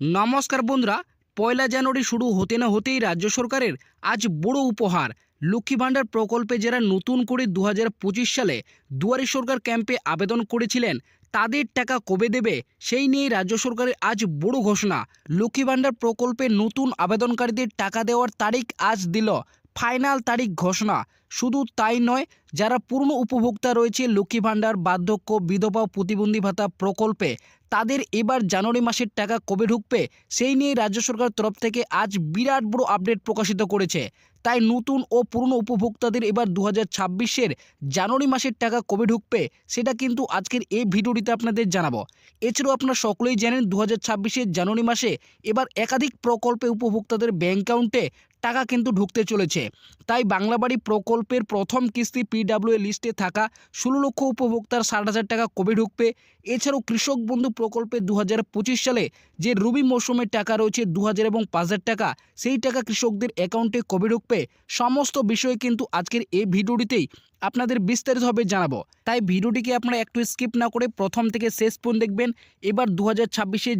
নমস্কার বন্ধুরা, পয়লা জানুয়ারি শুরু হতে না হতেই রাজ্য সরকারের আজ বড় উপহার। লক্ষ্মী ভাণ্ডার প্রকল্পে যারা নতুন করে দু হাজার পঁচিশ সালে দুয়ারি সরকার ক্যাম্পে আবেদন করেছিলেন, তাদের টাকা কবে দেবে সেই নিয়ে রাজ্য সরকারের আজ বড় ঘোষণা। লক্ষ্মী ভাণ্ডার প্রকল্পে নতুন আবেদনকারীদের টাকা দেওয়ার তারিখ আজ দিল ফাইনাল তারিখ ঘোষণা। শুধু তাই নয়, যারা পূর্ণ উপভোক্তা রয়েছে লক্ষ্মী ভাণ্ডার, বার্ধক্য, বিধবা, প্রতিবন্ধী ভাতা প্রকল্পে, তাদের এবার জানুয়ারি মাসের টাকা কবে ঢুকবে, সেই নিয়ে রাজ্য সরকার তরফ থেকে আজ বিরাট বড় আপডেট প্রকাশিত করেছে। তাই নতুন ও পুরনো উপভোক্তাদের এবার দু হাজার জানুয়ারি মাসের টাকা কবে ঢুকবে, সেটা কিন্তু আজকের এই ভিডিওটিতে আপনাদের জানাব। এছাড়াও আপনারা সকলেই জানেন দু হাজার জানুয়ারি মাসে এবার একাধিক প্রকল্পে উপভোক্তাদের ব্যাঙ্ক অ্যাকাউন্টে টাকা কিন্তু ঢুকতে চলেছে। তাই বাংলাবাড়ি প্রকল্পের প্রথম কিস্তি পিডাব্লিউ লিস্টে থাকা ষোলো লক্ষ উপভোক্তার ষাট হাজার টাকা কবে ঢুকবে? এছাড়াও কৃষক বন্ধু প্রকল্পে দু হাজার পঁচিশ সালে যে রবি মৌসুমের টাকা রয়েছে দু হাজার এবং পাঁচ হাজার টাকা, সেই টাকা কৃষকদের অ্যাকাউন্টে কবে ঢুকবে? সমস্ত বিষয়ে কিন্তু আজকের এই ভিডিওটিতেই আপনাদের বিস্তারিতভাবে জানাব। তাই ভিডিওটিকে আপনারা একটু স্কিপ না করে প্রথম থেকে শেষ পর্যন্ত দেখবেন। এবার দু হাজার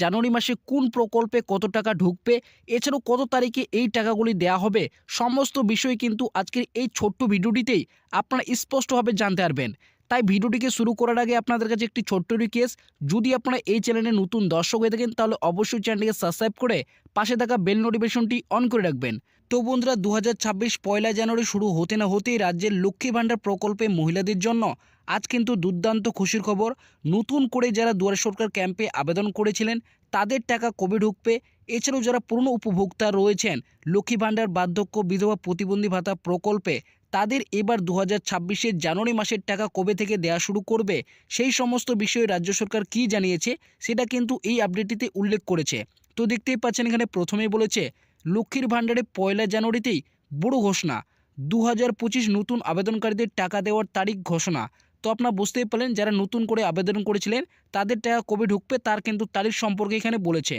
জানুয়ারি মাসে কোন প্রকল্পে কত টাকা ঢুকবে? এছাড়াও কত তারিখে এই টাকাগুলি দেওয়া হবে। সমস্ত বিষয় কিন্তু আজকের এই ছোট্ট ভিডিওটিতেই আপনারা স্পষ্টভাবে জানতে পারবেন। তাই ভিডিওটিকে শুরু করার আগে আপনাদের কাছে একটি ছোট্ট রিকোয়েস্ট যদি আপনারা এই চ্যানেলে নতুন দর্শক হয়ে থাকেন, তাহলে অবশ্যই চ্যানেলটিকে সাবস্ক্রাইব করে পাশে থাকা বেল নোটিফিকেশনটি অন করে রাখবেন। তো বন্ধুরা দু হাজার ছাব্বিশ পয়লা জানুয়ারি শুরু হতে না হতেই রাজ্যের লক্ষ্মী ভাণ্ডার প্রকল্পে মহিলাদের জন্য আজ কিন্তু দুর্দান্ত খুশির খবর। নতুন করে যারা দুয়ারে সরকার ক্যাম্পে আবেদন করেছিলেন, তাদের টাকা কবে ঢুকবে? এছাড়াও যারা পুরনো উপভোক্তা রয়েছেন, লক্ষ্মী ভাণ্ডার, বার্ধক্য, বিধবা প্রতিবন্ধী ভাতা প্রকল্পে তাদের এবার দু হাজার জানুয়ারি মাসের টাকা কবে থেকে দেয়া শুরু করবে, সেই সমস্ত বিষয়ে রাজ্য সরকার কি জানিয়েছে, সেটা কিন্তু এই আপডেটটিতে উল্লেখ করেছে। তো দেখতেই পাচ্ছেন এখানে প্রথমেই বলেছে, লক্ষ্মীর ভাণ্ডারে পয়লা জানুয়ারিতেই বড় ঘোষণা দু হাজার পঁচিশ নতুন আবেদনকারীদের টাকা দেওয়ার তারিখ ঘোষণা। তো আপনারা বুঝতেই পারলেন, যারা নতুন করে আবেদন করেছিলেন, তাদের টাকা কবে ঢুকবে তার কিন্তু তারিখ সম্পর্কে এখানে বলেছে।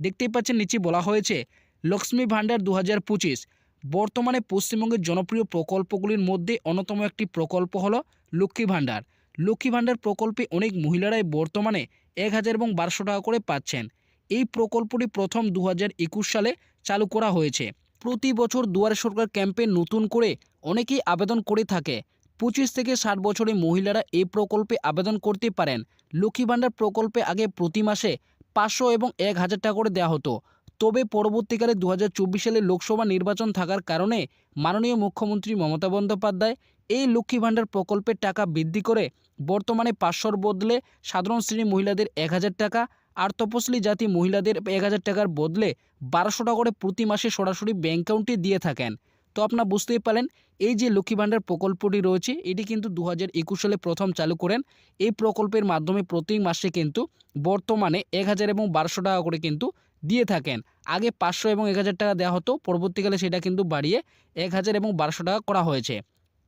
দেখতেই পাচ্ছেন নিচে বলা হয়েছে, লক্ষ্মী ভাণ্ডার দু হাজার পঁচিশ। বর্তমানে পশ্চিমবঙ্গের জনপ্রিয় প্রকল্পগুলির মধ্যে অন্যতম একটি প্রকল্প হল লক্ষ্মী ভাণ্ডার। লক্ষ্মী ভাণ্ডার প্রকল্পে অনেক মহিলারাই বর্তমানে এক হাজার এবং বারোশো টাকা করে পাচ্ছেন। এই প্রকল্পটি প্রথম দু হাজার একুশ সালে চালু করা হয়েছে। প্রতি বছর দুয়ারে সরকার ক্যাম্পে নতুন করে অনেকেই আবেদন করে থাকে। পঁচিশ থেকে ষাট বছরের মহিলারা এই প্রকল্পে আবেদন করতে পারেন। লক্ষ্মী ভাণ্ডার প্রকল্পে আগে প্রতি মাসে পাঁচশো এবং এক হাজার টাকা করে দেওয়া হতো। তবে পরবর্তীকালে দু হাজার চব্বিশ সালে লোকসভা নির্বাচন থাকার কারণে মাননীয় মুখ্যমন্ত্রী মমতা বন্দ্যোপাধ্যায় এই লক্ষ্মী ভাণ্ডার প্রকল্পের টাকা বৃদ্ধি করে বর্তমানে পাঁচশোর বদলে সাধারণ শ্রেণি মহিলাদের এক হাজার টাকা, আর তপশিলি জাতি মহিলাদের এক হাজার টাকার বদলে বারোশো টাকা করে প্রতি মাসে সরাসরি ব্যাঙ্ক অ্যাকাউন্টে দিয়ে থাকেন। তো আপনারা বুঝতেই পারেন এই যে লক্ষ্মী ভাণ্ডার প্রকল্পটি রয়েছে, এটি কিন্তু দু হাজার একুশ সালে প্রথম চালু করেন। এই প্রকল্পের মাধ্যমে প্রতি মাসে কিন্তু বর্তমানে এক হাজার এবং বারোশো টাকা করে কিন্তু দিয়ে থাকেন। আগে পাঁচশো এবং এক হাজার টাকা দেওয়া হতো, পরবর্তীকালে সেটা কিন্তু বাড়িয়ে এক হাজার এবং বারোশো টাকা করা হয়েছে।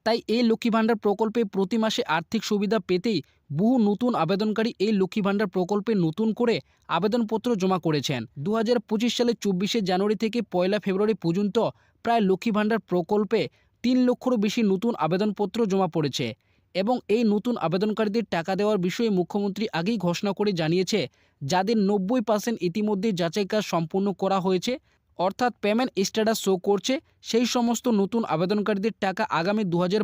তাই এই লক্ষ্মী ভাণ্ডার প্রকল্পে প্রতি মাসে আর্থিক সুবিধা পেতেই বহু নতুন আবেদনকারী এই লক্ষ্মী ভাণ্ডার প্রকল্পে নতুন করে আবেদনপত্র জমা করেছেন। দু হাজার পঁচিশ সালে চব্বিশে জানুয়ারি থেকে পয়লা ফেব্রুয়ারি পর্যন্ত প্রায় লক্ষ্মী ভাণ্ডার প্রকল্পে তিন লক্ষরও বেশি নতুন আবেদনপত্র জমা পড়েছে এবং এই নতুন আবেদনকারীদের টাকা দেওয়ার বিষয়ে মুখ্যমন্ত্রী আগেই ঘোষণা করে জানিয়েছে, যাদের নব্বই পার্সেন্ট ইতিমধ্যে যাচাই কাজ সম্পূর্ণ করা হয়েছে, অর্থাৎ পেমেন্ট স্ট্যাটাস শো করছে, সেই সমস্ত নতুন আবেদনকারীদের টাকা আগামী দু হাজার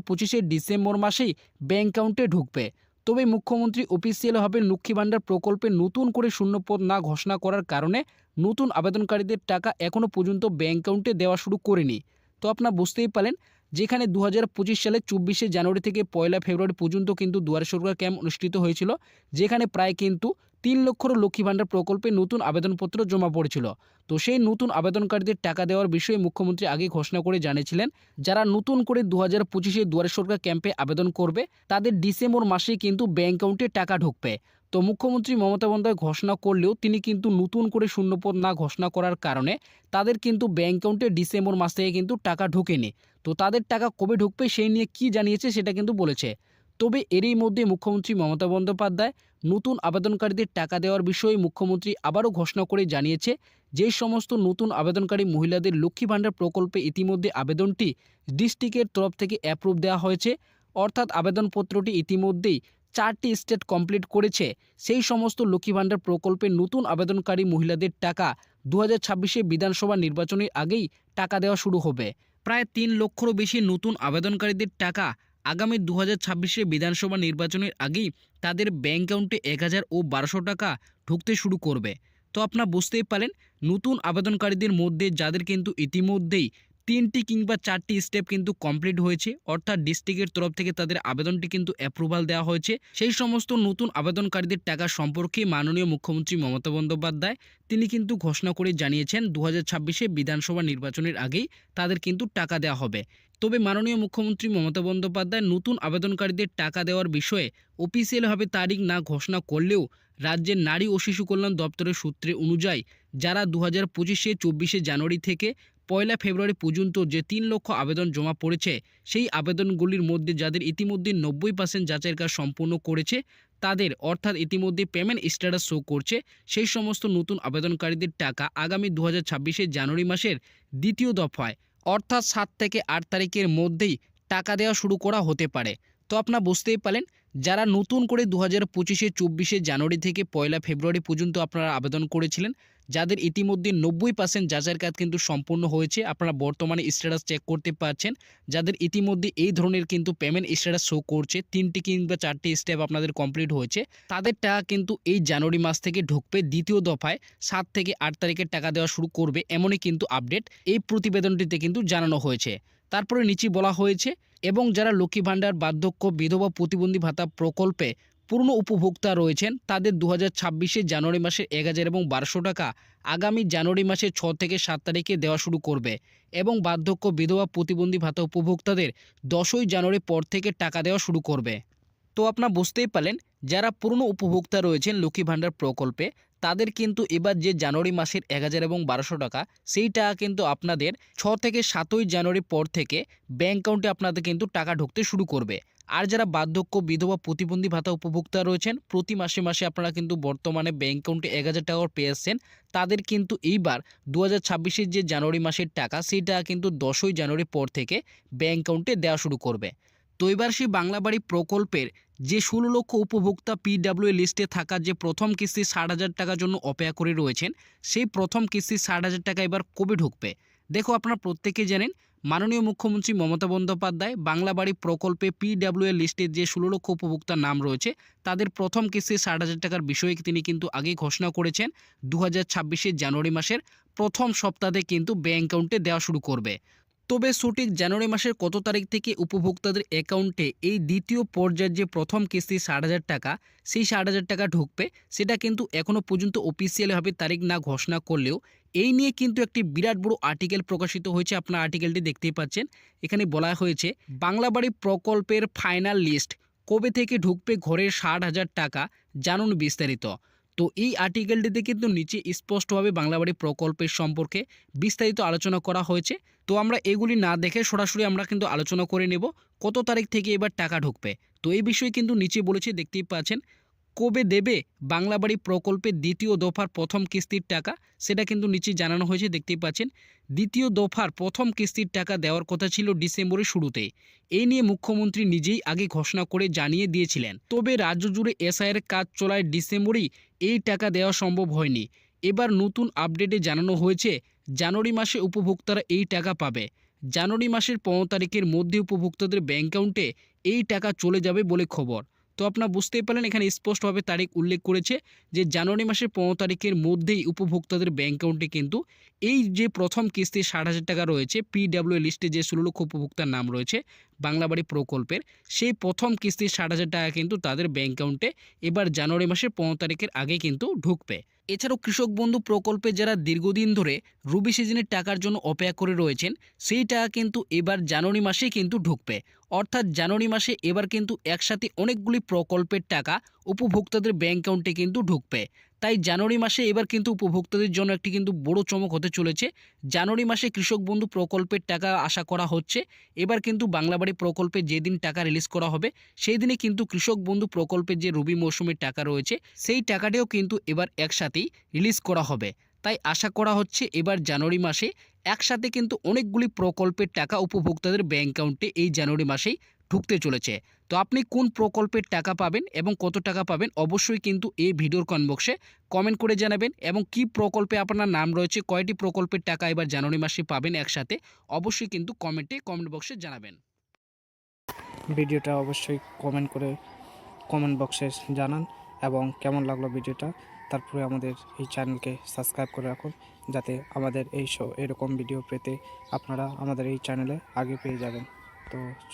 ডিসেম্বর মাসেই ব্যাঙ্ক অ্যাকাউন্টে ঢুকবে। তবে মুখ্যমন্ত্রী অফিসিয়ালভাবে লক্ষ্মী ভাণ্ডার প্রকল্পে নতুন করে শূন্যপদ না ঘোষণা করার কারণে নতুন আবেদনকারীদের টাকা এখনও পর্যন্ত ব্যাঙ্ক অ্যাকাউন্টে দেওয়া শুরু করেনি। তো আপনারা বুঝতেই পারেন যেখানে দু হাজার পঁচিশ সালে চব্বিশে জানুয়ারি থেকে পয়লা ফেব্রুয়ারি পর্যন্ত কিন্তু দুয়ারে সরকার ক্যাম্প অনুষ্ঠিত হয়েছিল, যেখানে প্রায় কিন্তু তিন লক্ষর লক্ষ্মী ভাণ্ডার প্রকল্পে নতুন আবেদনপত্র জমা পড়েছিল। তো সেই নতুন আবেদনকারীদের টাকা দেওয়ার বিষয়ে মুখ্যমন্ত্রী আগে ঘোষণা করে জানিয়েছিলেন, যারা নতুন করে দু হাজার পঁচিশে দুয়ারে সরকার ক্যাম্পে আবেদন করবে, তাদের ডিসেম্বর মাসেই কিন্তু ব্যাঙ্ক অ্যাকাউন্টে টাকা ঢুকবে। তো মুখ্যমন্ত্রী মমতা বন্দ্যোপাধ্যায় ঘোষণা করলেও তিনি কিন্তু নতুন করে শূন্যপদ না ঘোষণা করার কারণে তাদের কিন্তু ব্যাঙ্ক অ্যাকাউন্টে ডিসেম্বর মাস থেকে কিন্তু টাকা ঢুকেনি। তো তাদের টাকা কবে ঢুকবে সেই নিয়ে কি জানিয়েছে সেটা কিন্তু বলেছে। তবে এরই মধ্যে মুখ্যমন্ত্রী মমতা বন্দ্যোপাধ্যায় নতুন আবেদনকারীদের টাকা দেওয়ার বিষয়ে মুখ্যমন্ত্রী আবারও ঘোষণা করে জানিয়েছে যে সমস্ত নতুন আবেদনকারী মহিলাদের লক্ষ্মী ভাণ্ডার প্রকল্পে ইতিমধ্যে আবেদনটি ডিস্ট্রিক্টের তরফ থেকে অ্যাপ্রুভ দেওয়া হয়েছে। অর্থাৎ আবেদনপত্রটি ইতিমধ্যেই চারটি স্টেট কমপ্লিট করেছে। সেই সমস্ত লক্ষ্মী ভাণ্ডার প্রকল্পে নতুন আবেদনকারী মহিলাদের টাকা দু হাজার বিধানসভা নির্বাচনের আগেই টাকা দেওয়া শুরু হবে। প্রায় তিন লক্ষরও বেশি নতুন আবেদনকারীদের টাকা আগামী দু হাজার ছাব্বিশে বিধানসভা নির্বাচনের আগেই তাদের ব্যাঙ্ক অ্যাকাউন্টে এক হাজার ও বারোশো টাকা ঢুকতে শুরু করবে। তো আপনারা বুঝতেই পারেন, নতুন আবেদনকারীদের মধ্যে, যাদের কিন্তু ইতিমধ্যেই তিনটি কিংবা চারটি স্টেপ কিন্তু কমপ্লিট হয়েছে। অর্থাৎ ডিস্ট্রিক্টের তরফ থেকে তাদের আবেদনটি কিন্তু অ্যাপ্রুভাল দেওয়া হয়েছে। সেই সমস্ত নতুন আবেদনকারীদের টাকা সম্পর্কে মাননীয় মুখ্যমন্ত্রী মমতা বন্দ্যোপাধ্যায় তিনি কিন্তু ঘোষণা করে জানিয়েছেন দু হাজার বিধানসভা নির্বাচনের আগেই তাদের কিন্তু টাকা দেওয়া হবে। তবে মাননীয় মুখ্যমন্ত্রী মমতা বন্দ্যোপাধ্যায় নতুন আবেদনকারীদের টাকা দেওয়ার বিষয়ে অফিসিয়ালভাবে তারিখ না ঘোষণা করলেও রাজ্যের নারী ও শিশু কল্যাণ দপ্তরের সূত্রে অনুযায়ী যারা দু হাজার পঁচিশে, চব্বিশে জানুয়ারি থেকে পয়লা ফেব্রুয়ারি পর্যন্ত যে তিন লক্ষ আবেদন জমা পড়েছে, সেই আবেদনগুলির মধ্যে যাদের ইতিমধ্যে নব্বই পার্সেন্ট যাচাইয়ের কাজ সম্পূর্ণ করেছে, তাদের অর্থাৎ ইতিমধ্যে পেমেন্ট স্ট্যাটাস শো করছে, সেই সমস্ত নতুন আবেদনকারীদের টাকা আগামী দু হাজার জানুয়ারি মাসের দ্বিতীয় দফায়, অর্থাৎ সাত থেকে আট তারিখের মধ্যেই টাকা দেওয়া শুরু করা হতে পারে। তো আপনারা বুঝতেই পারেন যারা নতুন করে দু হাজার পঁচিশে, চব্বিশে জানুয়ারি থেকে পয়লা ফেব্রুয়ারি পর্যন্ত আপনারা আবেদন করেছিলেন, যাদের ইতিমধ্যে নব্বই পার্সেন্ট যাচাইয়ের কাজ কিন্তু সম্পূর্ণ হয়েছে, আপনারা বর্তমানে স্ট্যাটাস চেক করতে পারছেন, যাদের ইতিমধ্যে এই ধরনের কিন্তু পেমেন্ট স্ট্যাটাস শো করছে, তিনটি কিংবা চারটি স্টেপ আপনাদের কমপ্লিট হয়েছে, তাদের টাকা কিন্তু এই জানুয়ারি মাস থেকে ঢুকবে দ্বিতীয় দফায়, সাত থেকে আট তারিখের টাকা দেওয়া শুরু করবে, এমনই কিন্তু আপডেট এই প্রতিবেদনটিতে কিন্তু জানানো হয়েছে। তারপরে নিচে বলা হয়েছে এবং যারা লক্ষ্মী ভাণ্ডার, বার্ধক্য, বিধবা প্রতিবন্ধী ভাতা প্রকল্পে পূর্ণ উপভোক্তা রয়েছেন, তাদের দু হাজার জানুয়ারি মাসে এক হাজার এবং বারোশো টাকা আগামী জানুয়ারি মাসে ছ থেকে সাত তারিখে দেওয়া শুরু করবে এবং বার্ধক্য, বিধবা প্রতিবন্ধী ভাতা উপভোক্তাদের দশই জানুয়ারি পর থেকে টাকা দেওয়া শুরু করবে। তো আপনারা বুঝতেই পারলেন, যারা পুরনো উপভোক্তা রয়েছেন লক্ষ্মী ভাণ্ডার প্রকল্পে তাদের কিন্তু এবার যে জানুয়ারি মাসের এক হাজার এবং বারোশো টাকা সেই টাকা কিন্তু আপনাদের ছ থেকে সাতই জানুয়ারি পর থেকে ব্যাঙ্ক অ্যাকাউন্টে আপনাদের কিন্তু টাকা ঢুকতে শুরু করবে। আর যারা বার্ধক্য, বিধবা, প্রতিবন্ধী ভাতা উপভোক্তা রয়েছেন, প্রতি মাসে মাসে আপনারা কিন্তু বর্তমানে ব্যাঙ্ক অ্যাকাউন্টে এক হাজার টাকা পেয়ে আসছেন তাদের কিন্তু এইবার দু হাজার যে জানুয়ারি মাসের টাকা সেই টাকা কিন্তু দশই জানুয়ারি পর থেকে ব্যাঙ্ক অ্যাকাউন্টে দেওয়া শুরু করবে। তো এবার সেই বাংলা বাড়ি প্রকল্পের যে ষোলো লক্ষ উপভোক্তা পিডাব্লিউ লিস্টে থাকা যে প্রথম কিস্তি ষাট হাজার টাকার জন্য অপেক্ষা করে রয়েছেন, সেই প্রথম কিস্তি ষাট হাজার টাকা এবার কবে ঢুকবে? দেখো আপনারা প্রত্যেকে জানেন, মাননীয় মুখ্যমন্ত্রী মমতা বন্দ্যোপাধ্যায় বাংলা বাড়ি প্রকল্পে পিডাব্লিউ এর লিস্টে যে ষোলো লক্ষ উপভোক্তার নাম রয়েছে, তাদের প্রথম কিস্তি ষাট হাজার টাকার বিষয়ে তিনি কিন্তু আগে ঘোষণা করেছেন দু হাজার জানুয়ারি মাসের প্রথম সপ্তাহে কিন্তু ব্যাঙ্ক অ্যাকাউন্টে দেওয়া শুরু করবে। তবে সঠিক জানুয়ারি মাসের কত তারিখ থেকে উপভোক্তাদের অ্যাকাউন্টে এই দ্বিতীয় পর্যায়ের যে প্রথম কিস্তি ষাট হাজার টাকা, সেই ষাট হাজার টাকা ঢুকবে, সেটা কিন্তু এখনও পর্যন্ত অফিসিয়ালভাবে তারিখ না ঘোষণা করলেও এই নিয়ে কিন্তু একটি বিরাট বড় আর্টিকেল প্রকাশিত হয়েছে, আপনার আর্টিকেলটি দেখতেই পাচ্ছেন। এখানে বলা হয়েছে বাংলা বাড়ি প্রকল্পের ফাইনাল লিস্ট কবে থেকে ঢুকবে ঘরের ষাট হাজার টাকা, জানুন বিস্তারিত। তো এই আর্টিকেলটিতে কিন্তু নিচে স্পষ্টভাবে বাংলাবাড়ি প্রকল্পের সম্পর্কে বিস্তারিত আলোচনা করা হয়েছে। তো আমরা এগুলি না দেখে সরাসরি আমরা কিন্তু আলোচনা করে নেব, কত তারিখ থেকে এবার টাকা ঢুকবে। তো এই বিষয়ে কিন্তু নিচে বলেছে, দেখতেই পাচ্ছেন। কবে দেবে বাংলা বাড়ি প্রকল্পের দ্বিতীয় দফার প্রথম কিস্তির টাকা? সেটা কিন্তু নিচে জানানো হয়েছে, দেখতেই পাচ্ছেন। দ্বিতীয় দফার প্রথম কিস্তির টাকা দেওয়ার কথা ছিল ডিসেম্বরের শুরুতে। এই নিয়ে মুখ্যমন্ত্রী নিজেই আগে ঘোষণা করে জানিয়ে দিয়েছিলেন। তবে রাজ্য জুড়ে এসআইয়ের কাজ চলায় ডিসেম্বরেই এই টাকা দেওয়া সম্ভব হয়নি। এবার নতুন আপডেটে জানানো হয়েছে, জানুয়ারি মাসে উপভোক্তারা এই টাকা পাবে। জানুয়ারি মাসের পনেরো তারিখের মধ্যে উপভোক্তাদের ব্যাঙ্ক অ্যাকাউন্টে এই টাকা চলে যাবে বলে খবর। তো আপনারা বুঝতেই পারলেন, এখানে স্পষ্টভাবে তারিখ উল্লেখ করেছে যে জানুয়ারি মাসের পনেরো তারিখের মধ্যেই উপভোক্তাদের ব্যাঙ্ক অ্যাকাউন্টে কিন্তু এই যে প্রথম কিস্তি ষাট হাজার টাকা রয়েছে পিডাব্লিউ লিস্টে যে ষোলো লক্ষ উপভোক্তার নাম রয়েছে, বাংলাবাড়ি প্রকল্পের, সেই প্রথম কিস্তি ষাট হাজার টাকা কিন্তু তাদের ব্যাঙ্ক অ্যাকাউন্টে এবার জানুয়ারি মাসের পনেরো তারিখের আগে কিন্তু ঢুকবে। এছাড়াও কৃষক বন্ধু প্রকল্পে যারা দীর্ঘদিন ধরে রবি সিজনের টাকার জন্য অপেক্ষা করে রয়েছেন, সেই টাকা কিন্তু এবার জানুয়ারি মাসেই কিন্তু ঢুকবে। অর্থাৎ জানুয়ারি মাসে এবার কিন্তু একসাথে অনেকগুলি প্রকল্পের টাকা উপভোক্তাদের ব্যাঙ্ক অ্যাকাউন্টে কিন্তু ঢুকবে। তাই জানুয়ারি মাসে এবার কিন্তু উপভোক্তাদের জন্য একটি কিন্তু বড় চমক হতে চলেছে। জানুয়ারি মাসে কৃষক বন্ধু প্রকল্পের টাকা আশা করা হচ্ছে। এবার কিন্তু বাংলাবাড়ি প্রকল্পে যেদিন টাকা রিলিজ করা হবে সেই দিনে কিন্তু কৃষক বন্ধু প্রকল্পের যে রবি মৌসুমের টাকা রয়েছে, সেই টাকাটিও কিন্তু এবার একসাথেই রিলিজ করা হবে। তাই আশা করা হচ্ছে এবার জানুয়ারি মাসে একসাথে কিন্তু অনেকগুলি প্রকল্পের টাকা উপভোক্তাদের ব্যাঙ্ক অ্যাকাউন্টে এই জানুয়ারি মাসেই ঢুকতে চলেছে। তো আপনি কোন প্রকল্পের টাকা পাবেন এবং কত টাকা পাবেন অবশ্যই কিন্তু এই ভিডিওর কমেন্ট বক্সে কমেন্ট করে জানাবেন এবং কি প্রকল্পে আপনার নাম রয়েছে, কয়টি প্রকল্পের টাকা এবার জানুয়ারি মাসে পাবেন একসাথে অবশ্যই কিন্তু কমেন্টে কমেন্ট বক্সে জানাবেন। ভিডিওটা অবশ্যই কমেন্ট করে কমেন্ট বক্সে জানান এবং কেমন লাগল ভিডিওটা তারপরে আমাদের এই চ্যানেলকে সাবস্ক্রাইব করে রাখুন যাতে আমাদের এই শো এরকম ভিডিও পেতে আপনারা আমাদের এই চ্যানেলে আগে পেয়ে যাবেন। তো